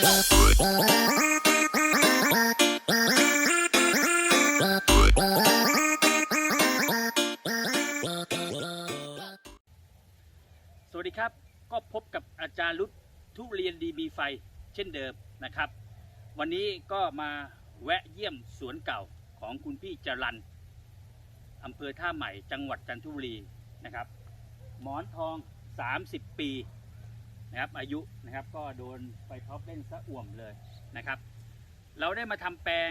สวัสดีครับ ก็พบกับอาจารย์รุดทุเรียนดีมีไฟเช่นเดิมนะครับ วันนี้ก็มาแวะเยี่ยมสวนเก่าของคุณพี่จรันอำเภอท่าใหม่จังหวัดจันทบุรีนะครับ หมอนทอง 30 ปี นะครับอายุนะครับก็โดนไฟท็อปเล่นซะอ่วมเลยนะครับ เราได้มาทำแปลง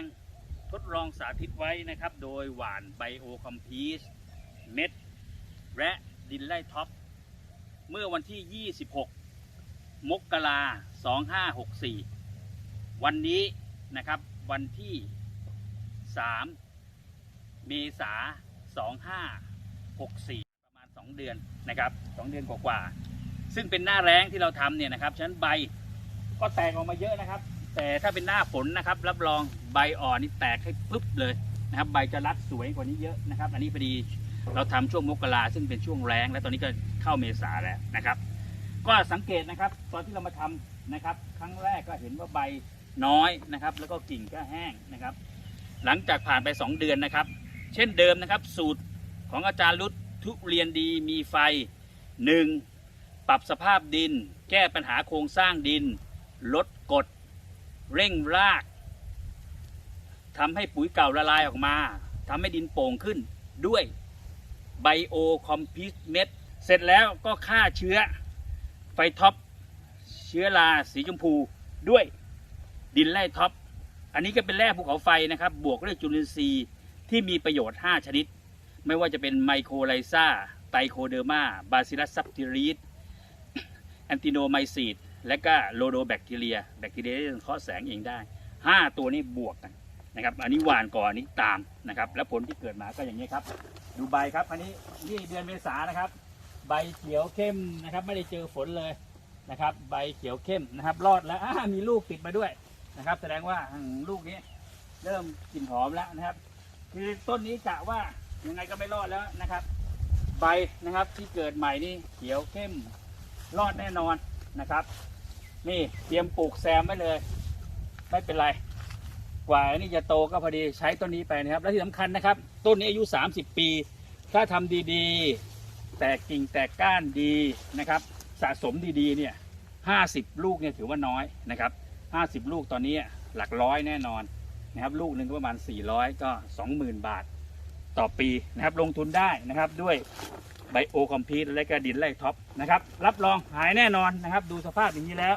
ทดลองสาธิตไว้นะครับ โดยหวานไบโอคอมพีสเม็ดและดินไล่ท็อป เมื่อวันที่ 26 มกรา2564 วันนี้นะครับ วันที่ 3 เมษา2564 ประมาณ 2 เดือนนะครับ 2 เดือนกว่าๆ ซึ่งเป็นหน้าแรงที่เราทำเนี่ยนะครับฉะนั้นใบก็แตกออกมาเยอะนะครับ แต่ถ้าเป็นหน้าฝนนะครับ รับรองใบอ่อนนี่แตกให้ปึ๊บเลยนะครับ ใบจะรัดสวยกว่านี้เยอะนะครับ อันนี้พอดีเราทำช่วงมกราซึ่งเป็นช่วงแรง และตอนนี้ก็เข้าเมษาแล้วนะครับ ก็สังเกตนะครับ ตอนที่เรามาทำนะครับ ครั้งแรกก็เห็นว่าใบน้อยนะครับ แล้วก็กิ่งก็แห้งนะครับ หลังจากผ่านไป 2 เดือนนะครับ เช่นเดิมนะครับ สูตรของอาจารย์รุดทุเรียนดีมีไฟ 1. ปรับสภาพดิน แก้ปัญหาโครงสร้างดิน ลดกด เร่งรากทำให้ปุ๋ยเก่าละลายออกมาทำให้ดินโป่งขึ้นด้วยไบโอคอมพิสเมดเสร็จแล้วก็ฆ่าเชื้อไฟท็อป เชื้อราสีชมพูด้วยดินไล่ท็อป อันนี้ก็เป็นแร่ภูเขาไฟนะครับ บวกด้วยจุลินทรีย์ที่มีประโยชน์ 5 ชนิด ไม่ว่าจะเป็นไมโครไลซาไตโคเดอร์มาบาซิลัสซับติรีส แอนติโนไมซีดและก็โลโดแบคทีเรีย แบคทีเรียที่สังเคราะห์แสงเองได้ 5 ตัวนี้บวกกันนะครับ อันนี้หวานก่อนอันนี้ตามนะครับ แล้วผลที่เกิดมาก็อย่างนี้ครับ ดูใบครับ อันนี้นี่เดือนเมษานะครับ ใบเขียวเข้มนะครับ ไม่ได้เจอฝนเลยนะครับ ใบเขียวเข้มนะครับ รอดแล้วมีลูกติดมาด้วยนะครับ แสดงว่าลูกนี้เริ่มกลิ่นหอมแล้วนะครับ คือต้นนี้กะว่ายังไงก็ไม่รอดแล้วนะครับ ใบนะครับที่เกิดใหม่นี่เขียวเข้ม รอดแน่นอนนะครับ นี่เตรียมปลูกแซมไว้เลย ไม่เป็นไร กว่านี่จะโตก็พอดีใช้ต้นนี้ไปนะครับ และที่สำคัญนะครับ ต้นนี้อายุ 30 ปี ถ้าทำดีๆ แตกกิ่งแตกก้านดีนะครับ สะสมดีๆเนี่ยห้าสิบลูกเนี่ยถือว่าน้อยนะครับห้าสิบลูกตอนนี้หลักร้อยแน่นอนนะครับ ลูกหนึ่งก็ประมาณ 400 ก็ 20,000 บาทต่อปีนะครับ ลงทุนได้นะครับด้วย ไบโอคอมพีทและก็ดินไล่ท็อปนะครับ รับรองหายแน่นอนนะครับ ดูสภาพอย่างนี้แล้ว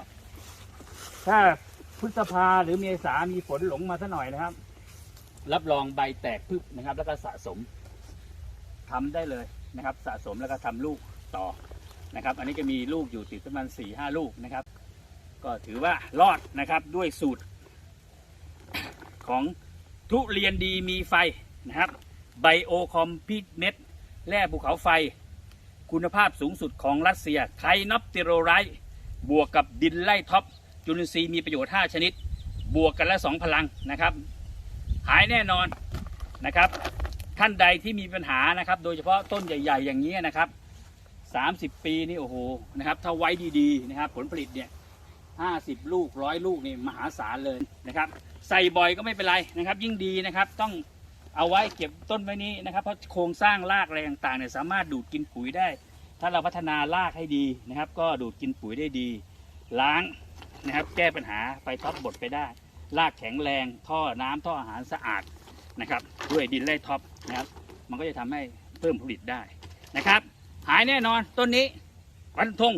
ถ้าพฤษภาหรือเมษามีฝนหลงมาสักหน่อยนะครับ รับรองใบแตกพึบนะครับ แล้วก็สะสมทำได้เลยนะครับ สะสมแล้วก็ทำลูกต่อนะครับ อันนี้จะมีลูกอยู่ติดประมาณสี่ห้าลูกนะครับ ก็ถือว่ารอดนะครับด้วยสูตร ของทุเรียนดีมีไฟนะครับไบโอคอมพิเน็ตแร่ภูเขาไฟ คุณภาพสูงสุดของรัสเซียไทนอปติโรไรต์บวกกับดินไล่ท็อปจุลินทรีย์มีประโยชน์ 5 ชนิด บวกกันล้ว2พลังนะครับ หายแน่นอนนะครับ ท่านใดที่มีปัญหานะครับ โดยเฉพาะต้นใหญ่ ๆ อย่างนี้นะครับ 30 ปีนี่โอ้โหนะครับถ้าไว้ดีๆนะครับ ผลผลิตเนี่ย50 ลูกร้อยลูกนี่มหาศาลเลยนะครับ ใส่บ่อยก็ไม่เป็นไรนะครับ ยิ่งดีนะครับต้อง เอาไว้เก็บต้นไว้นี้นะครับเพราะโครงสร้างรากอะไรต่างๆเนี่ยสามารถดูดกินปุ๋ยได้ ถ้าเราพัฒนารากให้ดีนะครับ ก็ดูดกินปุ๋ยได้ดี ล้างนะครับ แก้ปัญหาไฟท็อปบดไปได้ รากแข็งแรงท่อน้ำท่ออาหารสะอาดนะครับ ด้วยดินไล่ท็อปนะครับ มันก็จะทำให้เพิ่มผลิตได้นะครับ หายแน่นอนต้นนี้ฟันธง